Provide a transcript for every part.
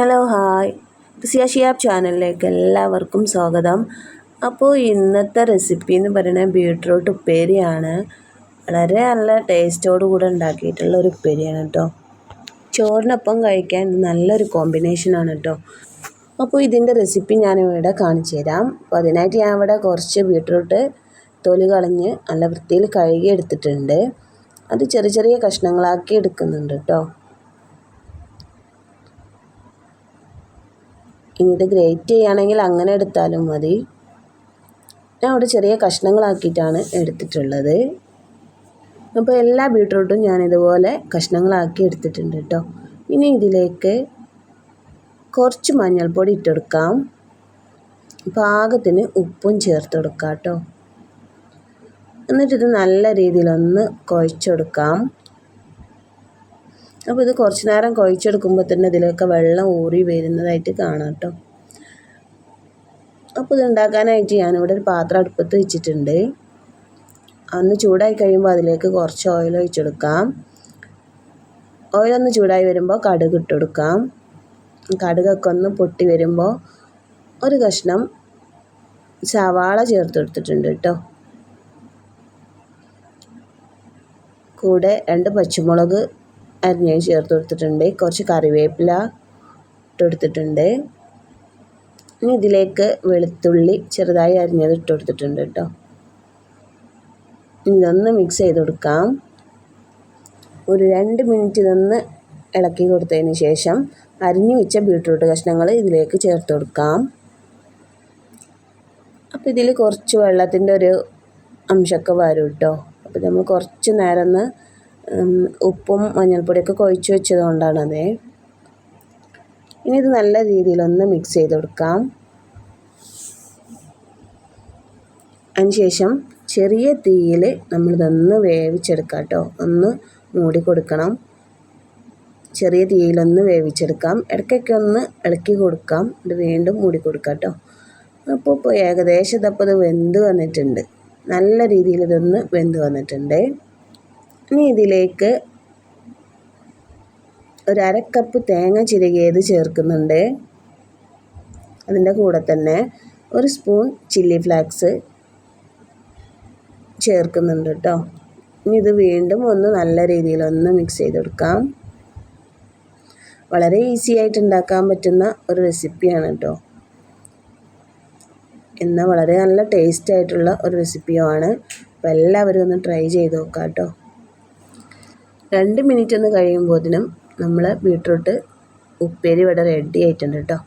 Hello hi. സിയ ഷിയാബ് ചാനലിലേക്ക് എല്ലാവർക്കും സ്വാഗതം. അപ്പോൾ ഇന്നത്തെ റെസിപ്പി എന്ന് പറയുന്നത് ബീട്രൂട്ട് ഉപ്പേരിയാണ്. വളരെ നല്ല ടേസ്റ്റോട് കൂടെ ഉണ്ടാക്കിയിട്ടുള്ള ഒരു ഉപ്പേരിയാണ് കേട്ടോ. ചോറിനൊപ്പം കഴിക്കാൻ നല്ലൊരു കോമ്പിനേഷനാണ് കേട്ടോ. അപ്പോൾ ഇതിന്റെ റെസിപ്പി ഞാൻ ഇവിടെ കാണിച്ചു തരാം. അപ്പോൾ അതിനായിട്ട് ഞാൻ ഇവിടെ കുറച്ച് ബീട്രൂട്ട് തൊലി കളഞ്ഞ് നല്ല വൃത്തിയിൽ കഴുകി എടുത്തിട്ടുണ്ട്. അത് ചെറിയ ചെറിയ കഷ്ണങ്ങളാക്കി എടുക്കുന്നുണ്ട് കേട്ടോ. ഇനി ഇത് ഗ്രേറ്റ് ചെയ്യുകയാണെങ്കിൽ അങ്ങനെ എടുത്താലും മതി. ഞാൻ അവിടെ ചെറിയ കഷ്ണങ്ങളാക്കിയിട്ടാണ് എടുത്തിട്ടുള്ളത്. അപ്പോൾ എല്ലാ ബീട്രൂട്ടും ഞാൻ ഇതുപോലെ കഷ്ണങ്ങളാക്കി എടുത്തിട്ടുണ്ട് കേട്ടോ. ഇനി ഇതിലേക്ക് കുറച്ച് മഞ്ഞൾപ്പൊടി ഇട്ടെടുക്കാം. പാകത്തിന് ഉപ്പും ചേർത്ത് കൊടുക്കാം കേട്ടോ. എന്നിട്ടിത് നല്ല രീതിയിലൊന്ന് കുഴച്ചെടുക്കാം. അപ്പോൾ ഇത് കുറച്ച് നേരം കുഴച്ചെടുക്കുമ്പോൾ തന്നെ ഇതിലൊക്കെ വെള്ളം ഊറി വരുന്നതായിട്ട് കാണാം കേട്ടോ. അപ്പോൾ ഇത് ഉണ്ടാക്കാനായിട്ട് ഞാനിവിടെ ഒരു പാത്രം അടുപ്പത്ത് വെച്ചിട്ടുണ്ട്. അന്ന് ചൂടായി കഴിയുമ്പോൾ അതിലേക്ക് കുറച്ച് ഓയിൽ ഒഴിച്ചെടുക്കാം. ഓയിലൊന്ന് ചൂടായി വരുമ്പോൾ കടുക് ഇട്ടെടുക്കാം. കടുകൊക്കെ ഒന്ന് പൊട്ടി വരുമ്പോൾ ഒരു കഷ്ണം സവാള ചേർത്ത് കൊടുത്തിട്ടുണ്ട് കേട്ടോ. കൂടെ രണ്ട് പച്ചമുളക് അരിഞ്ഞത് ചേർത്ത് കൊടുത്തിട്ടുണ്ട്. കുറച്ച് കറിവേപ്പില ഇട്ടെടുത്തിട്ടുണ്ട് ഇനി ഇതിലേക്ക് വെളുത്തുള്ളി ചെറുതായി അരിഞ്ഞത് ഇട്ട് കൊടുത്തിട്ടുണ്ട് കേട്ടോ. ഇതൊന്ന് മിക്സ് ചെയ്ത് കൊടുക്കാം. ഒരു രണ്ട് മിനിറ്റ് ഇതൊന്ന് ഇളക്കി കൊടുത്തതിന് ശേഷം അരിഞ്ഞു വെച്ച ബീട്രൂട്ട് കഷ്ണങ്ങൾ ഇതിലേക്ക് ചേർത്ത് കൊടുക്കാം. അപ്പോൾ ഇതിൽ കുറച്ച് വെള്ളത്തിന്റെ ഒരു അംശമൊക്കെ വരും കേട്ടോ. അപ്പോൾ നമ്മൾ കുറച്ച് നേരം ഒന്ന് ഉപ്പും മഞ്ഞൾപ്പൊടിയൊക്കെ കുഴച്ച് വെച്ചത് കൊണ്ടാണത് ഇനി ഇത് നല്ല രീതിയിലൊന്ന് മിക്സ് ചെയ്ത് കൊടുക്കാം. അതിനുശേഷം ചെറിയ തീയിൽ നമ്മളിതൊന്ന് വേവിച്ചെടുക്കാം കേട്ടോ. ഒന്ന് മൂടി കൊടുക്കണം. ചെറിയ തീയിലൊന്ന് വേവിച്ചെടുക്കാം. ഇടയ്ക്കൊക്കെ ഒന്ന് ഇളക്കി കൊടുക്കാം. ഇത് വീണ്ടും മൂടി കൊടുക്കാം കേട്ടോ. അപ്പോൾ ഇപ്പോൾ ഏകദേശം ഇതപ്പോൾ ഇത് വെന്ത് വന്നിട്ടുണ്ട്. നല്ല രീതിയിൽ ഇതൊന്ന് വെന്ത് വന്നിട്ടുണ്ട്. ഇനി ഇതിലേക്ക് ഒരു അര കപ്പ് തേങ്ങ ചിരകിയത് ചേർക്കുന്നുണ്ട്. അതിന്റെ കൂടെ തന്നെ ഒരു സ്പൂൺ ചില്ലി ഫ്ലാക്സ് ചേർക്കുന്നുണ്ട് കേട്ടോ. ഇനി ഇത് വീണ്ടും ഒന്ന് നല്ല രീതിയിൽ ഒന്ന് മിക്സ് ചെയ്ത് കൊടുക്കാം വളരെ ഈസി ആയിട്ട് ഉണ്ടാക്കാൻ പറ്റുന്ന ഒരു റെസിപ്പിയാണ് കേട്ടോ. എന്നാൽ വളരെ നല്ല ടേസ്റ്റ് ആയിട്ടുള്ള ഒരു റെസിപ്പിയുമാണ് അപ്പോൾ എല്ലാവരും ഒന്ന് ട്രൈ ചെയ്ത് നോക്കാം കേട്ടോ. രണ്ട് മിനിറ്റ് ഒന്ന് കഴിയുമ്പോഴത്തേനും നമ്മൾ ബീട്രൂട്ട് ഉപ്പേരി ഇവിടെ റെഡി ആയിട്ടുണ്ട് കേട്ടോ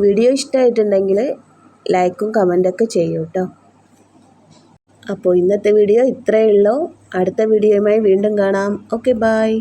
വീഡിയോ ഇഷ്ടമായിട്ടുണ്ടെങ്കിൽ ലൈക്കും കമന്റൊക്കെ ചെയ്യൂ കേട്ടോ അപ്പോൾ ഇന്നത്തെ വീഡിയോ ഇത്രയേ ഉള്ളൂ. അടുത്ത വീഡിയോയുമായി വീണ്ടും കാണാം. Okay bye